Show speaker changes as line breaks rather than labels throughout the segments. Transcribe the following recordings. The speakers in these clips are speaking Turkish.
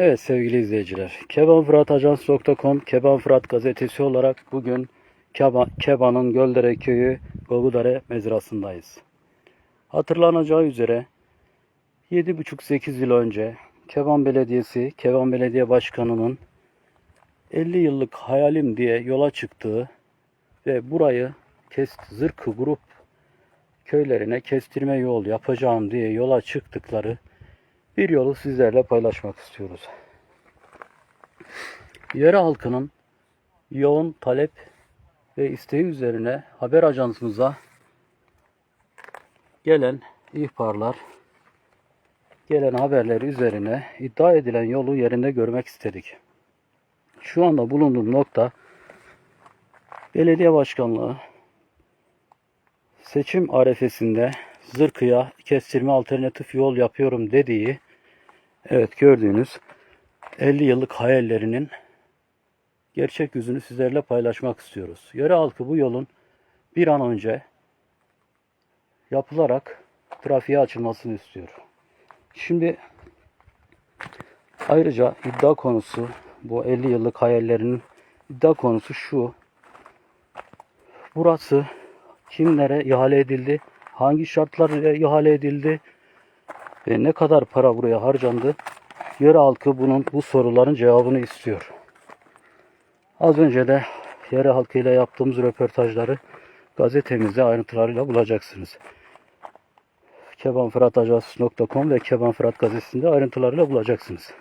Evet sevgili izleyiciler, kebanfıratajans.com Keban Fırat gazetesi olarak bugün Keba, Keban'ın Göldere köyü Gogudare mezrasındayız. Hatırlanacağı üzere 7,5-8 yıl önce Keban Belediyesi, Keban Belediye Başkanı'nın 50 yıllık hayalim diye yola çıktığı ve burayı Kest Zırkı Grup köylerine kestirme yol yapacağım diye yola çıktıkları bir yolu sizlerle paylaşmak istiyoruz. Yöre halkının yoğun talep ve isteği üzerine haber ajansımıza gelen ihbarlar, gelen haberler üzerine iddia edilen yolu yerinde görmek istedik. Şu anda bulunduğum nokta belediye başkanlığı seçim arefesinde Zırkı'ya kestirme alternatif yol yapıyorum dediği evet gördüğünüz 50 yıllık hayallerinin gerçek yüzünü sizlerle paylaşmak istiyoruz. Yöre halkı bu yolun bir an önce yapılarak trafiğe açılmasını istiyor. Şimdi ayrıca iddia konusu bu 50 yıllık hayallerinin iddia konusu şu. Burası kimlere ihale edildi? Hangi şartlarla ihale edildi? Ve ne kadar para buraya harcandı? Yöre halkı bunun bu soruların cevabını istiyor. Az önce de yere halkıyla yaptığımız röportajları gazetemizde ayrıntılarıyla bulacaksınız. kebanfıratacası.com ve Keban Fırat gazetesinde ayrıntılarıyla bulacaksınız.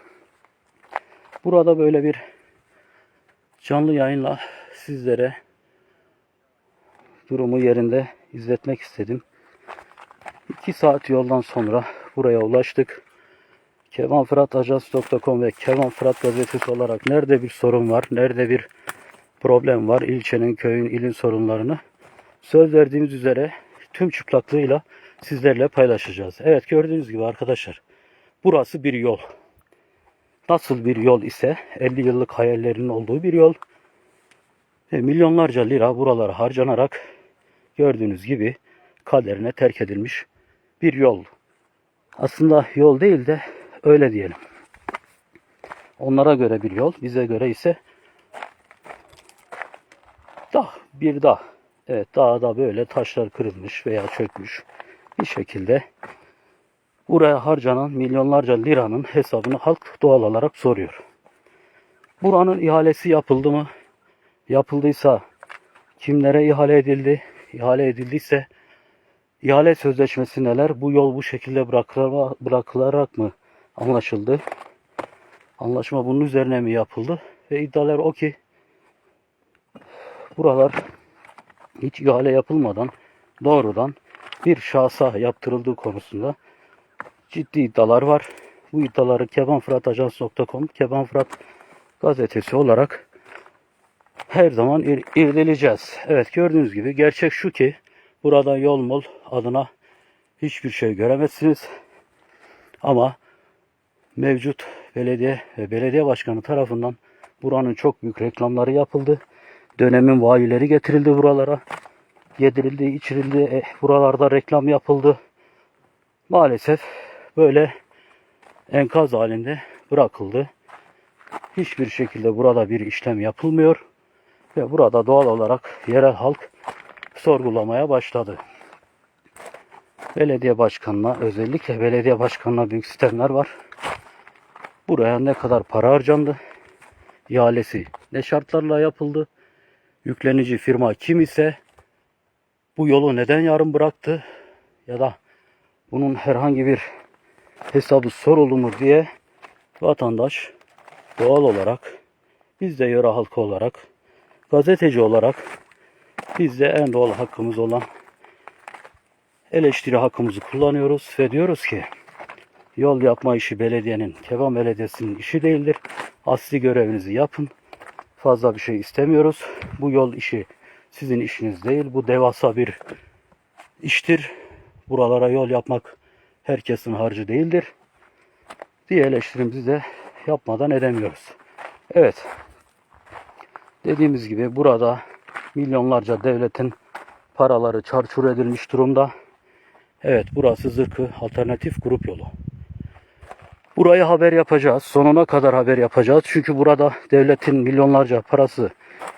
Burada böyle bir canlı yayınla sizlere durumu yerinde izletmek istedim. 2 saat yoldan sonra buraya ulaştık. kebanfıratacası.com ve Keban Fırat gazetesi olarak nerede bir sorun var, nerede bir problem var, ilçenin, köyün, ilin sorunlarını söz verdiğimiz üzere tüm çıplaklığıyla sizlerle paylaşacağız. Evet gördüğünüz gibi arkadaşlar burası bir yol. Nasıl bir yol ise 50 yıllık hayallerinin olduğu bir yol. Ve milyonlarca lira buralara harcanarak gördüğünüz gibi kaderine terk edilmiş bir yol. Aslında yol değil de öyle diyelim. Onlara göre bir yol, bize göre ise dağ, bir dağ. Evet dağda böyle taşlar kırılmış veya çökmüş bir şekilde buraya harcanan milyonlarca liranın hesabını halk doğal olarak soruyor. Buranın ihalesi yapıldı mı? Yapıldıysa kimlere ihale edildi? İhale edildiyse ihale sözleşmesi neler? Bu yol bu şekilde bırakılarak, mı anlaşıldı? Anlaşma bunun üzerine mi yapıldı? Ve iddialar o ki buralar hiç ihale yapılmadan doğrudan bir şahsa yaptırıldığı konusunda ciddi iddialar var. Bu iddiaları kebanfıratajans.com, Keban Fırat gazetesi olarak her zaman ir- irdeleyeceğiz. Evet gördüğünüz gibi gerçek şu ki burada yol mol adına hiçbir şey göremezsiniz. Ama mevcut belediye ve belediye başkanı tarafından buranın çok büyük reklamları yapıldı. Dönemin valileri getirildi buralara. Yedirildi, içirildi. E, buralarda reklam yapıldı. Maalesef böyle enkaz halinde bırakıldı. Hiçbir şekilde burada bir işlem yapılmıyor. Ve burada doğal olarak yerel halk sorgulamaya başladı. Belediye başkanına özellikle belediye başkanına büyük sistemler var. Buraya ne kadar para harcandı? İhalesi ne şartlarla yapıldı? Yüklenici firma kim ise bu yolu neden yarım bıraktı? Ya da bunun herhangi bir hesabı soruldu mu diye vatandaş doğal olarak biz de yöre halkı olarak gazeteci olarak biz de en doğal hakkımız olan eleştiri hakkımızı kullanıyoruz ve diyoruz ki yol yapma işi belediyenin, Keban Belediyesi'nin işi değildir. Asli görevinizi yapın. Fazla bir şey istemiyoruz. Bu yol işi sizin işiniz değil. Bu devasa bir iştir. Buralara yol yapmak herkesin harcı değildir. Diye eleştirimizi de yapmadan edemiyoruz. Evet. Dediğimiz gibi burada milyonlarca devletin paraları çarçur edilmiş durumda. Evet burası Zırkı Alternatif Grup Yolu. Burayı haber yapacağız. Sonuna kadar haber yapacağız. Çünkü burada devletin milyonlarca parası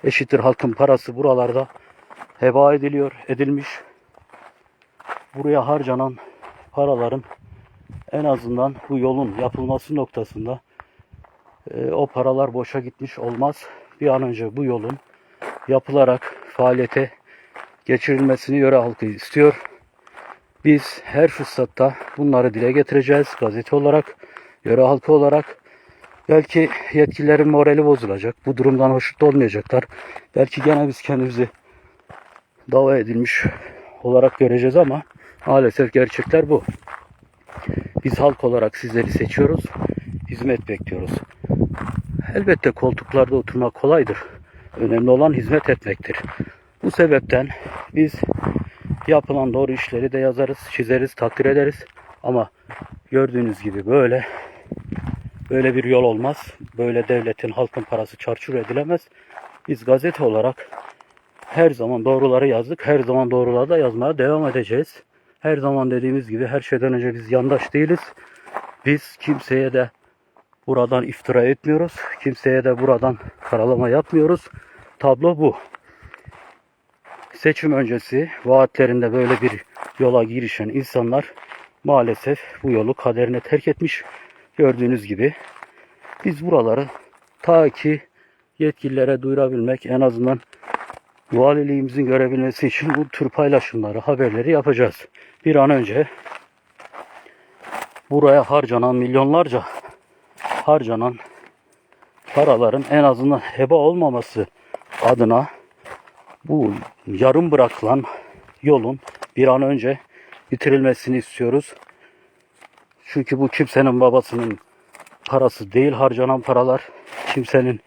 eşittir halkın parası buralarda heba ediliyor, edilmiş. Buraya harcanan paraların en azından bu yolun yapılması noktasında e, o paralar boşa gitmiş olmaz. Bir an önce bu yolun yapılarak faaliyete geçirilmesini yöre halkı istiyor. Biz her fırsatta bunları dile getireceğiz gazete olarak, yöre halkı olarak. Belki yetkililerin morali bozulacak. Bu durumdan hoşnut olmayacaklar. Belki gene biz kendimizi dava edilmiş olarak göreceğiz ama maalesef gerçekler bu. Biz halk olarak sizleri seçiyoruz. Hizmet bekliyoruz. Elbette koltuklarda oturmak kolaydır. Önemli olan hizmet etmektir. Bu sebepten biz yapılan doğru işleri de yazarız, çizeriz, takdir ederiz. Ama gördüğünüz gibi böyle böyle bir yol olmaz. Böyle devletin, halkın parası çarçur edilemez. Biz gazete olarak her zaman doğruları yazdık. Her zaman doğruları da yazmaya devam edeceğiz. Her zaman dediğimiz gibi her şeyden önce biz yandaş değiliz. Biz kimseye de buradan iftira etmiyoruz. Kimseye de buradan karalama yapmıyoruz. Tablo bu. Seçim öncesi vaatlerinde böyle bir yola girişen insanlar maalesef bu yolu kaderine terk etmiş. Gördüğünüz gibi biz buraları ta ki yetkililere duyurabilmek en azından valiliğimizin görebilmesi için bu tür paylaşımları, haberleri yapacağız. Bir an önce buraya harcanan milyonlarca harcanan paraların en azından heba olmaması adına bu yarım bırakılan yolun bir an önce bitirilmesini istiyoruz. Çünkü bu kimsenin babasının parası değil harcanan paralar. Kimsenin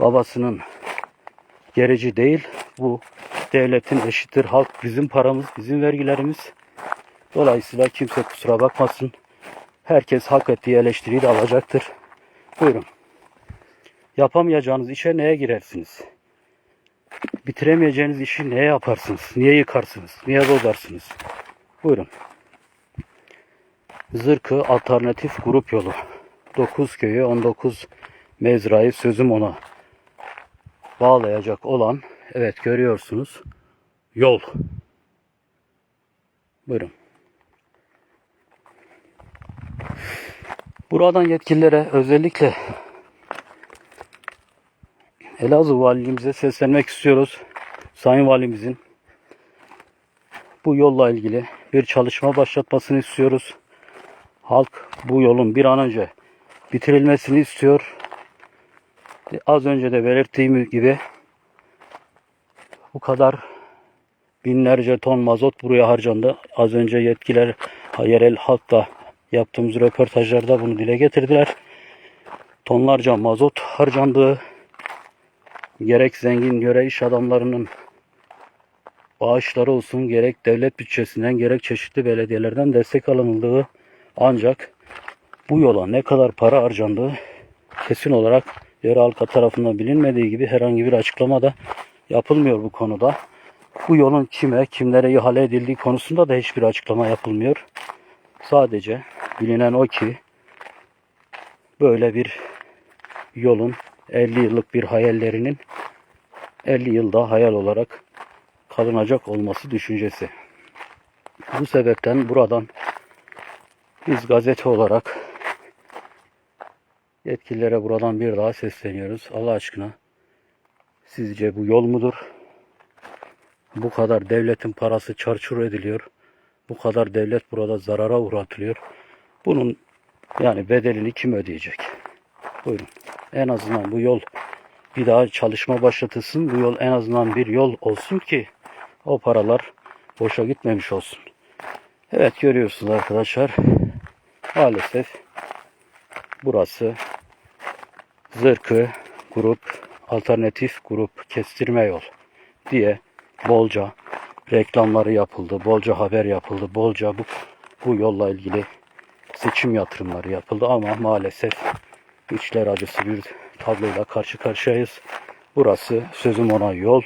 babasının gerici değil. Bu devletin eşittir. Halk bizim paramız, bizim vergilerimiz. Dolayısıyla kimse kusura bakmasın. Herkes hak ettiği eleştiriyi de alacaktır. Buyurun. Yapamayacağınız işe neye girersiniz? Bitiremeyeceğiniz işi neye yaparsınız? Niye yıkarsınız? Niye bozarsınız? Buyurun. Zırkı Alternatif Grup Yolu. 9 köyü 19 mezrayı sözüm ona bağlayacak olan evet görüyorsunuz yol. Buyurun. Buradan yetkililere özellikle Elazığ valiliğimize seslenmek istiyoruz. Sayın valimizin bu yolla ilgili bir çalışma başlatmasını istiyoruz. Halk bu yolun bir an önce bitirilmesini istiyor. E, Az önce de belirttiğim gibi bu kadar binlerce ton mazot buraya harcandı. Az önce yetkililer yerel halkla yaptığımız röportajlarda bunu dile getirdiler. Tonlarca mazot harcandığı gerek zengin göre iş adamlarının bağışları olsun gerek devlet bütçesinden gerek çeşitli belediyelerden destek alınıldığı ancak bu yola ne kadar para harcandığı kesin olarak yerel halka tarafından bilinmediği gibi herhangi bir açıklama da yapılmıyor bu konuda. Bu yolun kime, kimlere ihale edildiği konusunda da hiçbir açıklama yapılmıyor. Sadece bilinen o ki böyle bir yolun 50 yıllık bir hayallerinin 50 yılda hayal olarak kalınacak olması düşüncesi. Bu sebepten buradan biz gazete olarak yetkililere buradan bir daha sesleniyoruz. Allah aşkına sizce bu yol mudur? Bu kadar devletin parası çarçur ediliyor. Bu kadar devlet burada zarara uğratılıyor. Bunun yani bedelini kim ödeyecek? Buyurun. En azından bu yol bir daha çalışma başlatılsın. Bu yol en azından bir yol olsun ki o paralar boşa gitmemiş olsun. Evet görüyorsunuz arkadaşlar. Maalesef burası Zırkı grup alternatif grup kestirme yol diye bolca reklamları yapıldı. Bolca haber yapıldı. Bolca bu, bu yolla ilgili seçim yatırımları yapıldı ama maalesef içler acısı bir tabloyla karşı karşıyayız. Burası sözüm ona yol.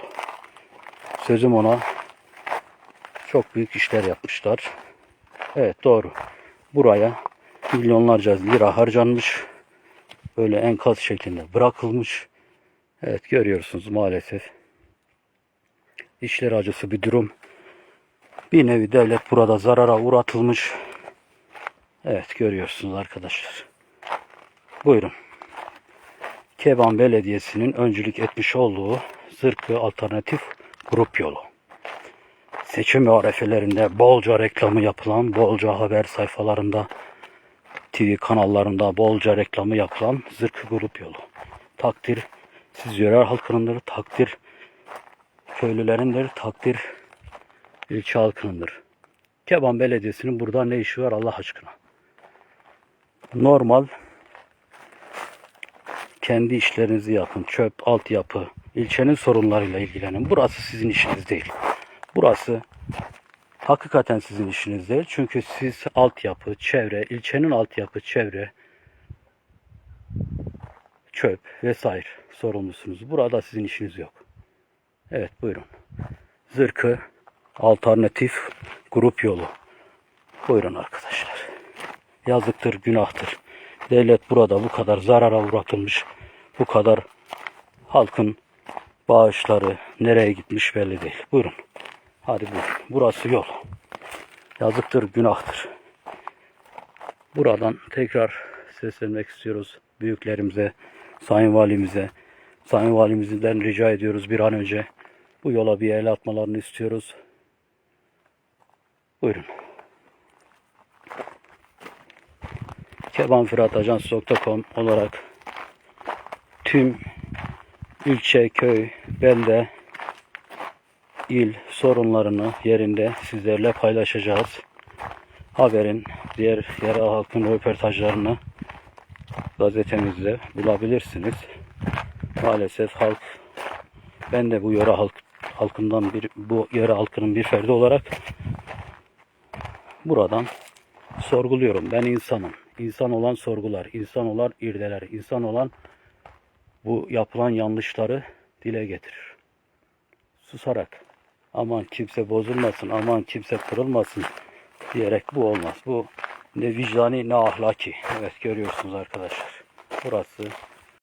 Sözüm ona çok büyük işler yapmışlar. Evet doğru. Buraya Milyonlarca lira harcanmış. Böyle enkaz şeklinde bırakılmış. Evet görüyorsunuz maalesef. İşler acısı bir durum. Bir nevi devlet burada zarara uğratılmış. Evet görüyorsunuz arkadaşlar. Buyurun. Keban Belediyesi'nin öncülük etmiş olduğu Zırkı Alternatif Grup Yolu. Seçim arefelerinde bolca reklamı yapılan, bolca haber sayfalarında, TV kanallarında bolca reklamı yapılan Zırkı Grup Yolu. Takdir siz yöre halkınındır, takdir köylülerindir, takdir ilçe halkınındır. Keban Belediyesi'nin burada ne işi var Allah aşkına? Normal kendi işlerinizi yapın. Çöp, altyapı, ilçenin sorunlarıyla ilgilenin. Burası sizin işiniz değil. Burası hakikaten sizin işiniz değil. Çünkü siz altyapı, çevre, ilçenin altyapı, çevre, çöp vesaire sorumlusunuz. Burada sizin işiniz yok. Evet buyurun. Zırkı alternatif grup yolu. Buyurun arkadaşlar. Yazıktır, günahtır. Devlet burada bu kadar zarara uğratılmış. Bu kadar halkın bağışları nereye gitmiş belli değil. Buyurun. Hadi buyurun. Burası yol. Yazıktır, günahtır. Buradan tekrar seslenmek istiyoruz büyüklerimize, sayın valimize. Sayın valimizden rica ediyoruz bir an önce bu yola bir el atmalarını istiyoruz. Buyurun. kebanfıratajans.com olarak tüm ilçe, köy, belde, il sorunlarını yerinde sizlerle paylaşacağız. Haberin diğer yerel halkın röportajlarını gazetemizde bulabilirsiniz. Maalesef halk ben de bu yöre halk halkından bir bu yöre halkının bir ferdi olarak buradan sorguluyorum. Ben insanım. İnsan olan sorgular, insan olan irdeler, insan olan bu yapılan yanlışları dile getirir. Susarak aman kimse bozulmasın, aman kimse kırılmasın diyerek bu olmaz. Bu ne vicdani ne ahlaki. Evet görüyorsunuz arkadaşlar. Burası